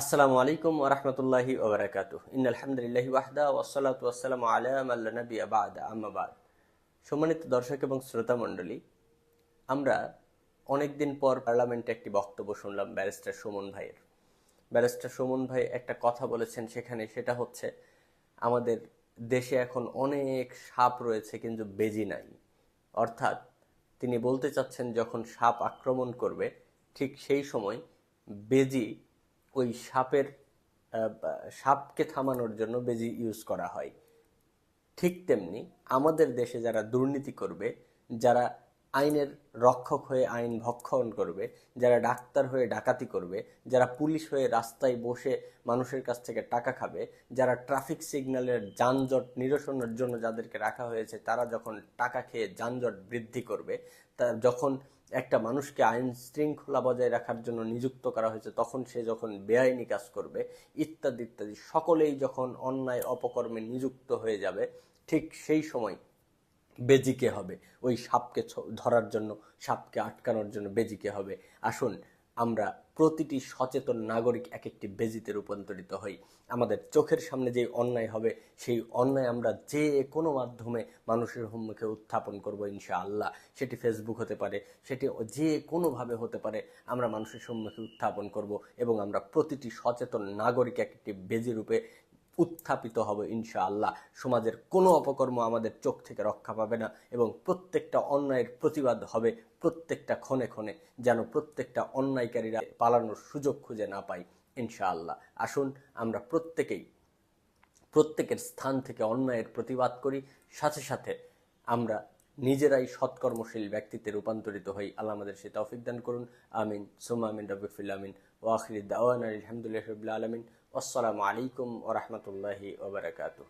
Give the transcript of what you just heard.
আসসালামু আলাইকুম ওরহমতুল্লাহি ওবরাকাতু ইন আলহামদুলিল্লাহি ওয়াহদা ওয়াসসালাতু ওয়াসসালামু আলা মান লা নাবিয়্যা বা'দা। আম্মা বা'দ। সম্মানিত দর্শক এবং শ্রোতা মণ্ডলী, আমরা অনেকদিন পর পার্লামেন্টে একটি বক্তব্য শুনলাম ব্যারিস্টার সুমন ভাইয়ের। ব্যারিস্টার সুমন ভাই একটা কথা বলেছেন সেখানে, সেটা হচ্ছে, আমাদের দেশে এখন অনেক সাপ রয়েছে কিন্তু বেজি নাই। অর্থাৎ তিনি বলতে চাচ্ছেন যখন সাপ আক্রমণ করবে, ঠিক সেই সময় বেজি ওই সাপের সাপকে থামানোর জন্য বেজি ইউজ করা হয়। ঠিক তেমনি আমাদের দেশে যারা দুর্নীতি করবে, যারা আইনের রক্ষক হয়ে আইন ভক্ষণ করবে, যারা ডাক্তার হয়ে ডাকাতি করবে, যারা পুলিশ হয়ে রাস্তায় বসে মানুষের কাছ থেকে টাকা খাবে, যারা ট্রাফিক সিগন্যালের যানজট নিরসনের জন্য যাদেরকে রাখা হয়েছে, তারা যখন টাকা খেয়ে যানজট বৃদ্ধি করবে, তা যখন একটা মানুষকে আইন শৃঙ্খলা বজায় রাখার জন্য নিযুক্ত করা হয়েছে, তখন সে যখন বেআইনি কাজ করবে, ইত্যাদি ইত্যাদি, সকলেই যখন অন্যায় অপকর্মে নিযুক্ত হয়ে যাবে, ঠিক সেই সময় বেজিকে হবে। ওই সাপকে ধরার জন্য, সাপকে আটকানোর জন্য বেজিকে হবে। আসুন আমরা প্রতিটি সচেতন নাগরিক এক একটি বেজিতে রূপান্তরিত হই। আমাদের চোখের সামনে যে অন্যায় হবে, সেই অন্যায় আমরা যে কোনো মাধ্যমে মানুষের সম্মুখে উত্থাপন করব ইনশা আল্লাহ সেটি ফেসবুক হতে পারে, সেটি যে কোনোভাবে হতে পারে, আমরা মানুষের সম্মুখে উত্থাপন করব এবং আমরা প্রতিটি সচেতন নাগরিক এক একটি বেজি রূপে উত্থাপিত হবে, ইনশাআল্লাহ। সমাজের কোনো অপকর্ম আমাদের চোখ থেকে রক্ষা পাবে না এবং প্রত্যেকটা অন্যায়ের প্রতিবাদ হবে প্রত্যেকটা ক্ষণে ক্ষণে, যেন প্রত্যেকটা অন্যায়কারীরা পালানোর সুযোগ খুঁজে না পায়, ইনশাআল্লাহ। আসুন, আমরা প্রত্যেকেই প্রত্যেকের স্থান থেকে অন্যায়ের প্রতিবাদ করি, সাথে সাথে আমরা নিজেরাই সৎকর্মশীল ব্যক্তিতে রূপান্তরিত হই। আল্লাহ আমাদের সে তৌফিক দান করুন। আমিন। সুমা আমিন রবিফুল আমিন। ওয়াখির দাওয়ান আলহামদুলিল্লাহ আলমিন। আসসালামু আলাইকুম ওরহমতুল্লাহি ওবরাকাতু